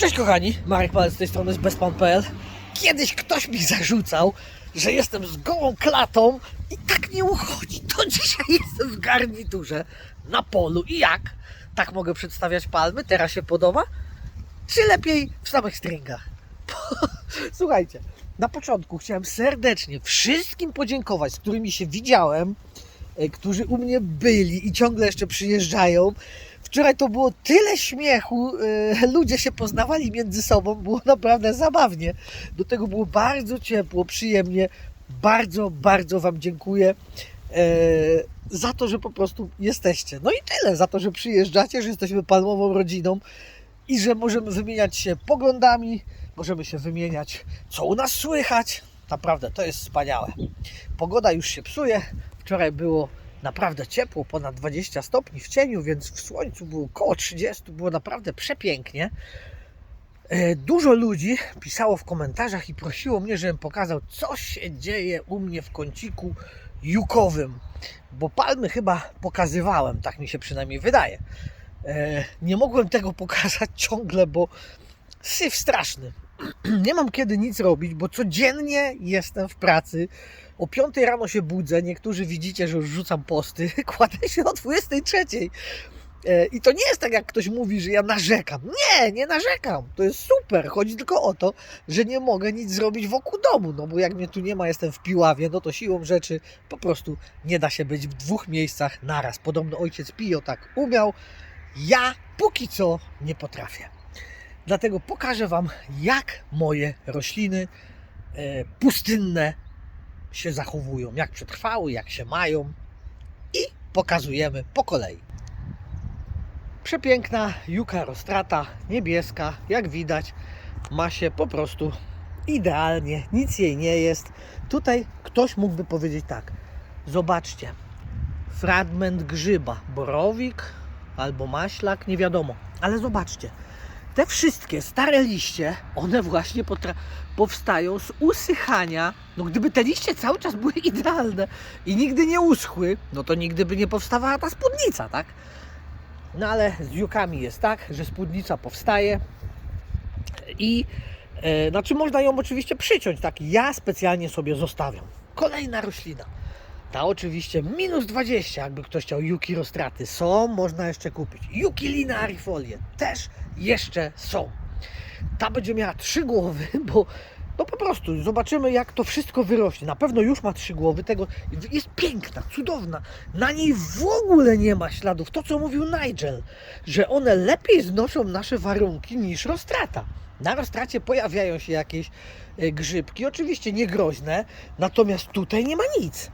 Cześć kochani, Marek Palec z tej strony z bezpan.pl Kiedyś ktoś mi zarzucał, że jestem z gołą klatą i tak nie uchodzi. To dzisiaj jestem w garniturze na polu i jak? Tak mogę przedstawiać palmy? Teraz się podoba? Czy lepiej w samych stringach? Słuchajcie, na początku chciałem serdecznie wszystkim podziękować, z którymi się widziałem, e, którzy u mnie byli i ciągle jeszcze przyjeżdżają. Wczoraj to było tyle śmiechu, e, ludzie się poznawali między sobą, było naprawdę zabawnie. Do tego było bardzo ciepło, przyjemnie. Bardzo, bardzo Wam dziękuję e, za to, że po prostu jesteście. No i tyle, za to, że przyjeżdżacie, że jesteśmy palmową rodziną i że możemy wymieniać się poglądami, możemy się wymieniać, co u nas słychać. Naprawdę, to jest wspaniałe. Pogoda już się psuje. Wczoraj było naprawdę ciepło, ponad 20 stopni w cieniu, więc w słońcu było około 30, było naprawdę przepięknie. E, Dużo ludzi pisało w komentarzach i prosiło mnie, żebym pokazał, co się dzieje u mnie w kąciku jukowym, bo palmy chyba pokazywałem, tak mi się przynajmniej wydaje. E, Nie mogłem tego pokazać ciągle, bo syf straszny. Nie mam kiedy nic robić, bo codziennie jestem w pracy. O 5 rano się budzę. Niektórzy widzicie, że już rzucam posty. Kładę się o 23. E, I to nie jest tak, jak ktoś mówi, że ja narzekam. Nie, nie narzekam. To jest super. Chodzi tylko o to, że nie mogę nic zrobić wokół domu. No bo jak mnie tu nie ma, jestem w Piławie, no to siłą rzeczy po prostu nie da się być w dwóch miejscach naraz. Podobno ojciec Pio tak umiał. Ja póki co nie potrafię. Dlatego pokażę Wam, jak moje rośliny e, pustynne się zachowują, jak przetrwały, jak się mają i pokazujemy po kolei. Przepiękna juka rostrata, niebieska, jak widać, ma się po prostu idealnie, nic jej nie jest. Tutaj ktoś mógłby powiedzieć tak, zobaczcie, fragment grzyba, borowik albo maślak, nie wiadomo, ale zobaczcie, te wszystkie stare liście, one właśnie powstają z usychania. No gdyby te liście cały czas były idealne i nigdy nie uschły, no to nigdy by nie powstawała ta spódnica, tak? No ale z jukami jest tak, że spódnica powstaje i e, znaczy można ją oczywiście przyciąć, tak? Ja specjalnie sobie zostawiam. Kolejna roślina. Ta oczywiście minus 20, jakby ktoś chciał Yuki Rostraty. Są, można jeszcze kupić. Yuki Linearifolie też jeszcze są. Ta będzie miała trzy głowy, bo no po prostu zobaczymy jak to wszystko wyrośnie. Na pewno już ma trzy głowy, tego jest piękna, cudowna. Na niej w ogóle nie ma śladów. To co mówił Nigel, że one lepiej znoszą nasze warunki niż Rostrata. Na Rostracie pojawiają się jakieś e, grzybki, oczywiście niegroźne, natomiast tutaj nie ma nic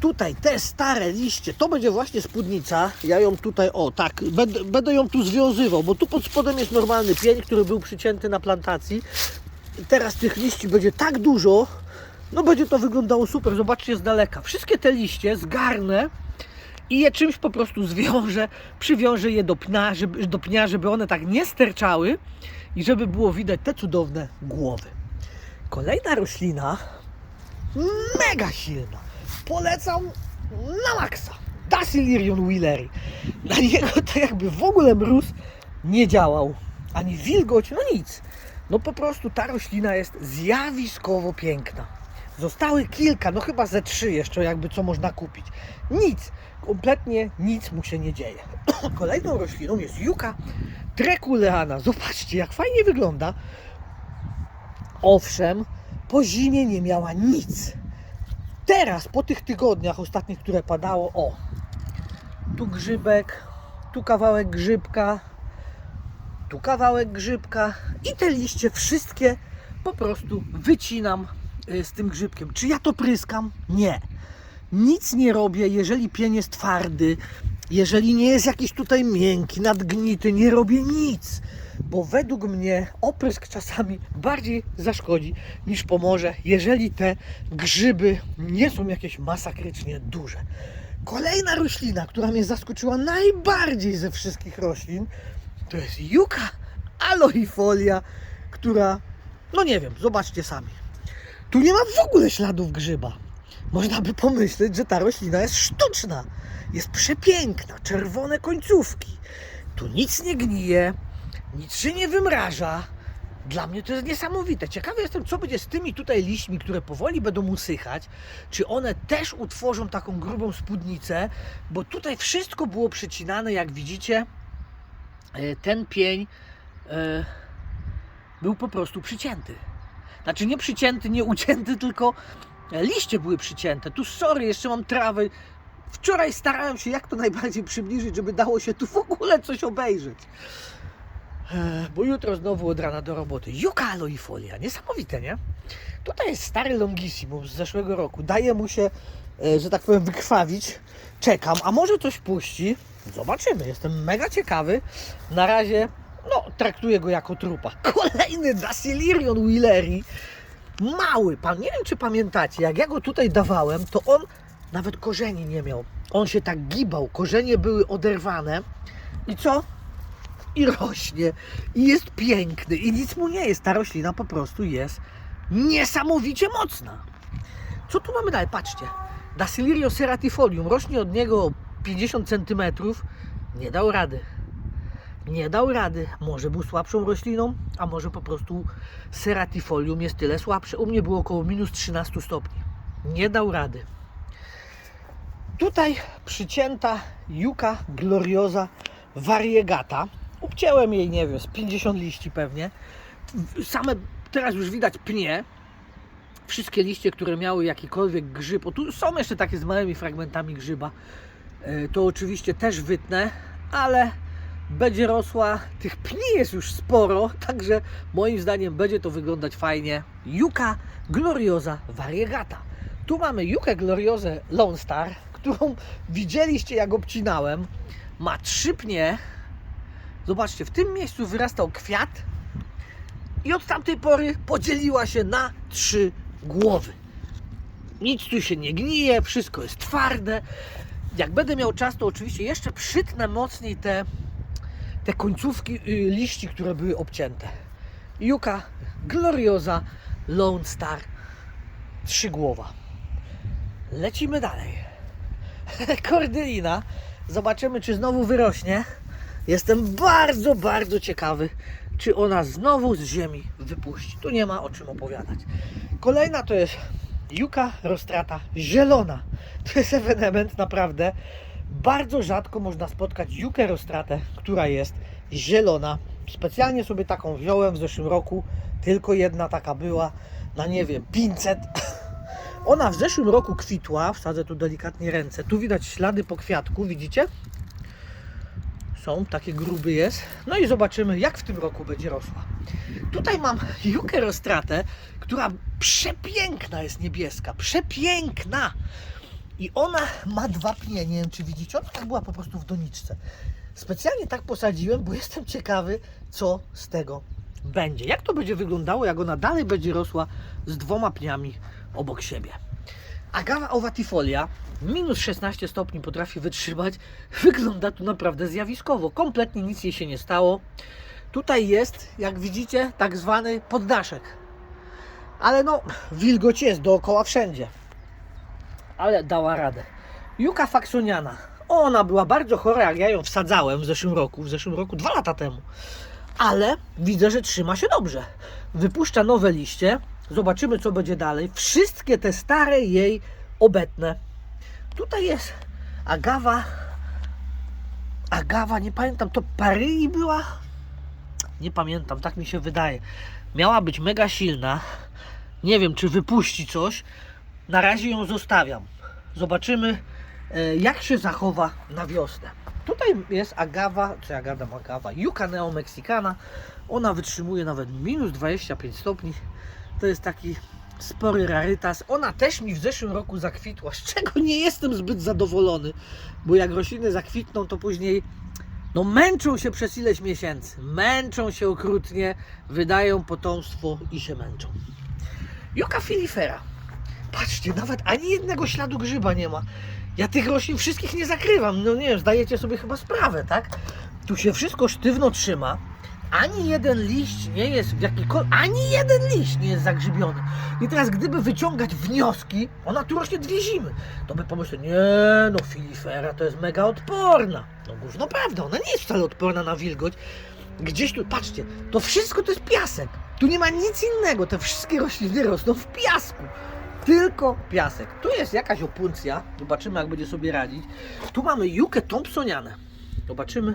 tutaj te stare liście, to będzie właśnie spódnica. Ja ją tutaj, o tak, będę, będę ją tu związywał, bo tu pod spodem jest normalny pień, który był przycięty na plantacji. I teraz tych liści będzie tak dużo, no będzie to wyglądało super. Zobaczcie z daleka. Wszystkie te liście zgarnę i je czymś po prostu zwiążę, przywiążę je do pnia, żeby, do pnia, żeby one tak nie sterczały i żeby było widać te cudowne głowy. Kolejna roślina, mega silna polecam na maksa. Dasylirion Wheelery. Na niego to jakby w ogóle mróz nie działał. Ani wilgoć, no nic. No po prostu ta roślina jest zjawiskowo piękna. Zostały kilka, no chyba ze trzy jeszcze jakby co można kupić. Nic, kompletnie nic mu się nie dzieje. Kolejną rośliną jest Juka Drekuleana. Zobaczcie jak fajnie wygląda. Owszem, po zimie nie miała nic teraz, po tych tygodniach ostatnich, które padało, o, tu grzybek, tu kawałek grzybka, tu kawałek grzybka i te liście wszystkie po prostu wycinam y, z tym grzybkiem. Czy ja to pryskam? Nie. Nic nie robię, jeżeli pień jest twardy, jeżeli nie jest jakiś tutaj miękki, nadgnity, nie robię nic. Bo według mnie oprysk czasami bardziej zaszkodzi niż pomoże, jeżeli te grzyby nie są jakieś masakrycznie duże. Kolejna roślina, która mnie zaskoczyła najbardziej ze wszystkich roślin, to jest juka aloifolia, która, no nie wiem, zobaczcie sami. Tu nie ma w ogóle śladów grzyba. Można by pomyśleć, że ta roślina jest sztuczna. Jest przepiękna, czerwone końcówki. Tu nic nie gnije. nic się nie wymraża. Dla mnie to jest niesamowite. Ciekawy jestem, co będzie z tymi tutaj liśćmi, które powoli będą usychać. Czy one też utworzą taką grubą spódnicę, bo tutaj wszystko było przycinane, jak widzicie. e, Ten pień e, był po prostu przycięty. Znaczy nie przycięty, nie ucięty, tylko liście były przycięte. Tu sorry, jeszcze mam trawę. Wczoraj starałem się jak to najbardziej przybliżyć, żeby dało się tu w ogóle coś obejrzeć. Bo jutro znowu od rana do roboty. Juka aloifolia, niesamowite, nie? Tutaj jest stary Longissimum z zeszłego roku. Daje mu się, e, że tak powiem, wykrwawić. Czekam, a może coś puści? Zobaczymy, jestem mega ciekawy. Na razie, no, traktuję go jako trupa. Kolejny Dasilirion Wheeleri. Mały, pan, nie wiem czy pamiętacie, jak ja go tutaj dawałem, to on nawet korzeni nie miał. On się tak gibał, korzenie były oderwane. I co? i rośnie i jest piękny i nic mu nie jest. Ta roślina po prostu jest niesamowicie mocna. Co tu mamy dalej? Patrzcie. Dacylirium ceratifolium rośnie od niego 50 cm. Nie dał rady. Nie dał rady. Może był słabszą rośliną, a może po prostu ceratifolium jest tyle słabsze. U mnie było około minus 13 stopni. Nie dał rady. Tutaj przycięta Juka gloriosa variegata. Obcięłem jej, nie wiem, z 50 liści pewnie. Same teraz już widać pnie. Wszystkie liście, które miały jakikolwiek grzyb, o tu są jeszcze takie z małymi fragmentami grzyba, E, to oczywiście też wytnę, ale będzie rosła. Tych pni jest już sporo, także moim zdaniem będzie to wyglądać fajnie. Juka gloriosa variegata. Tu mamy Jukę gloriosę Lone Star, którą widzieliście jak obcinałem. Ma trzy pnie. Zobaczcie, w tym miejscu wyrastał kwiat i od tamtej pory podzieliła się na trzy głowy. Nic tu się nie gnije, wszystko jest twarde. Jak będę miał czas, to oczywiście jeszcze przytnę mocniej te, te końcówki y, liści, które były obcięte. Juka gloriosa Lone Star trzy głowa. Lecimy dalej. Kordylina. Zobaczymy, czy znowu wyrośnie. Jestem bardzo, bardzo ciekawy, czy ona znowu z ziemi wypuści. Tu nie ma o czym opowiadać. Kolejna to jest Juka rostrata zielona. To jest ewenement naprawdę. Bardzo rzadko można spotkać Jukę rostratę, która jest zielona. Specjalnie sobie taką wziąłem w zeszłym roku. Tylko jedna taka była na nie wiem 500. Ona w zeszłym roku kwitła. Wsadzę tu delikatnie ręce. Tu widać ślady po kwiatku, widzicie? Są, takie gruby jest. No i zobaczymy, jak w tym roku będzie rosła. Tutaj mam Jukę Rostratę, która przepiękna jest niebieska. Przepiękna! I ona ma dwa pnie, nie wiem czy widzicie. Ona tak była po prostu w doniczce. Specjalnie tak posadziłem, bo jestem ciekawy, co z tego będzie. Jak to będzie wyglądało, jak ona dalej będzie rosła z dwoma pniami obok siebie. Agawa ovatifolia minus 16 stopni potrafi wytrzymać. Wygląda tu naprawdę zjawiskowo. Kompletnie nic jej się nie stało. Tutaj jest, jak widzicie, tak zwany poddaszek. Ale no, wilgoć jest dookoła wszędzie. Ale dała radę. Juka faksoniana. Ona była bardzo chora, jak ja ją wsadzałem w zeszłym roku. W zeszłym roku, dwa lata temu. Ale widzę, że trzyma się dobrze. Wypuszcza nowe liście. Zobaczymy, co będzie dalej. Wszystkie te stare jej obetnę. Tutaj jest agawa. Agawa, nie pamiętam, to Paryi była? Nie pamiętam, tak mi się wydaje. Miała być mega silna. Nie wiem, czy wypuści coś. Na razie ją zostawiam. Zobaczymy, e, jak się zachowa na wiosnę. Tutaj jest agawa, czy ja gadam agawa, Yucca neomexicana. Ona wytrzymuje nawet minus 25 stopni. To jest taki spory rarytas. Ona też mi w zeszłym roku zakwitła, z czego nie jestem zbyt zadowolony, bo jak rośliny zakwitną, to później no męczą się przez ileś miesięcy. Męczą się okrutnie, wydają potomstwo i się męczą. Juka filifera. Patrzcie, nawet ani jednego śladu grzyba nie ma. Ja tych roślin wszystkich nie zakrywam. No nie wiem, zdajecie sobie chyba sprawę, tak? Tu się wszystko sztywno trzyma. Ani jeden liść nie jest w jakikolwiek. Ani jeden liść nie jest zagrzybiony. I teraz, gdyby wyciągać wnioski, ona tu rośnie dwie zimy, to by pomyśleć, nie no, filifera to jest mega odporna. No gówno prawda, ona nie jest wcale odporna na wilgoć. Gdzieś tu, patrzcie, to wszystko to jest piasek. Tu nie ma nic innego. Te wszystkie rośliny rosną w piasku. Tylko piasek. Tu jest jakaś opuncja. Zobaczymy, jak będzie sobie radzić. Tu mamy jukę Thompsonianę. Zobaczymy,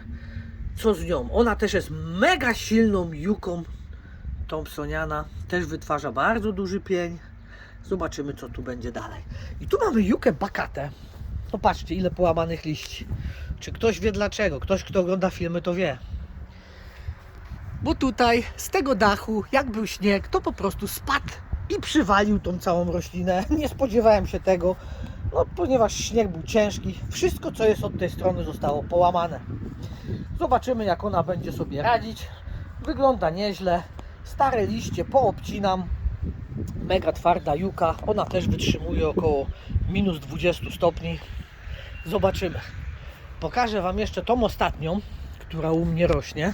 co z nią. Ona też jest mega silną juką Thompsoniana. Też wytwarza bardzo duży pień. Zobaczymy, co tu będzie dalej. I tu mamy jukę Bakatę. Popatrzcie, ile połamanych liści. Czy ktoś wie dlaczego? Ktoś, kto ogląda filmy, to wie. Bo tutaj z tego dachu, jak był śnieg, to po prostu spadł i przywalił tą całą roślinę. Nie spodziewałem się tego, no, ponieważ śnieg był ciężki. Wszystko, co jest od tej strony, zostało połamane. Zobaczymy, jak ona będzie sobie radzić. Wygląda nieźle. Stare liście poobcinam. Mega twarda juka. Ona też wytrzymuje około minus 20 stopni. Zobaczymy. Pokażę Wam jeszcze tą ostatnią, która u mnie rośnie.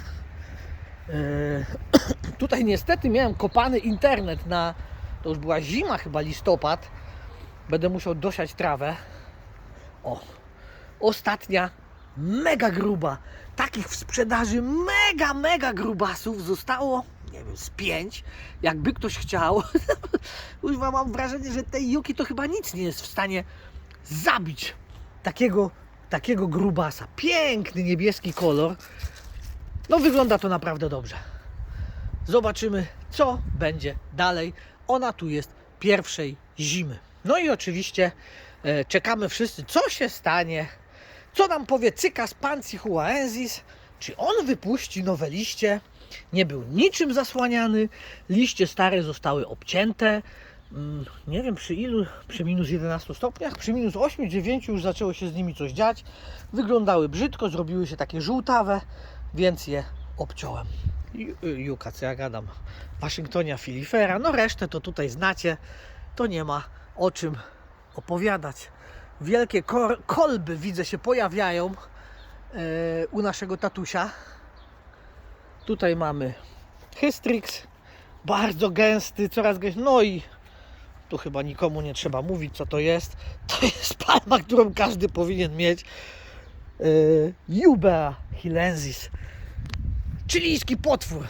Yy, Tutaj niestety miałem kopany internet na. To już była zima, chyba listopad. Będę musiał dosiać trawę. O, ostatnia, mega gruba. Takich w sprzedaży mega, mega grubasów zostało, nie wiem, z pięć. Jakby ktoś chciał. Już mam wrażenie, że tej juki to chyba nic nie jest w stanie zabić takiego, takiego grubasa. Piękny niebieski kolor. No wygląda to naprawdę dobrze. Zobaczymy, co będzie dalej. Ona tu jest pierwszej zimy. No i oczywiście e, czekamy wszyscy, co się stanie, co nam powie Cykas Pancihuaensis, czy on wypuści nowe liście. Nie był niczym zasłaniany, liście stare zostały obcięte. Mm, Nie wiem przy ilu, przy minus 11 stopniach, przy minus 8-9 już zaczęło się z nimi coś dziać. Wyglądały brzydko, zrobiły się takie żółtawe, więc je obciąłem. Ju- Juka, co ja gadam, Waszyngtonia filifera, no resztę to tutaj znacie, to nie ma o czym opowiadać. Wielkie kolby widzę się pojawiają e, u naszego tatusia. Tutaj mamy Hystrix, bardzo gęsty, coraz gęściej, no i tu chyba nikomu nie trzeba mówić co to jest. To jest palma, którą każdy powinien mieć. E, Jubea hilensis. Chilijski potwór.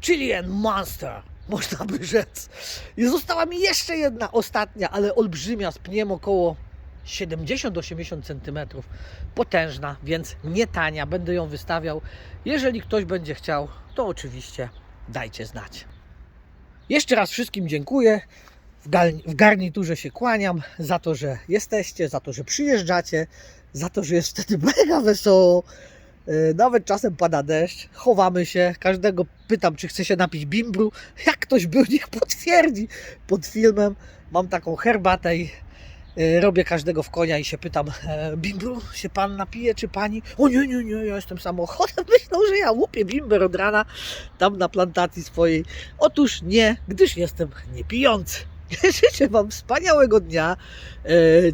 Chilean Monster, można by rzec. I została mi jeszcze jedna, ostatnia, ale olbrzymia, z pniem około 70-80 cm. Potężna, więc nie tania. Będę ją wystawiał. Jeżeli ktoś będzie chciał, to oczywiście dajcie znać. Jeszcze raz wszystkim dziękuję. W, garniturze się kłaniam za to, że jesteście, za to, że przyjeżdżacie, za to, że jest wtedy mega wesoło. Yy, Nawet czasem pada deszcz, chowamy się, każdego pytam, czy chce się napić bimbru. Jak ktoś był, niech potwierdzi pod filmem. Mam taką herbatę i yy, robię każdego w konia i się pytam, e, bimbru się pan napije, czy pani? O nie, nie, nie, ja jestem samochodem. Myślą, że ja łupię bimber od rana tam na plantacji swojej. Otóż nie, gdyż jestem niepijący. Życzę Wam wspaniałego dnia, e,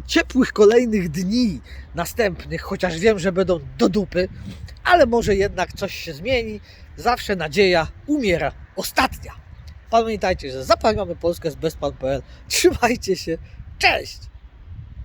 ciepłych kolejnych dni następnych, chociaż wiem, że będą do dupy, ale może jednak coś się zmieni. Zawsze nadzieja umiera ostatnia. Pamiętajcie, że zapamiamy Polskę z bezpan.pl. Trzymajcie się. Cześć!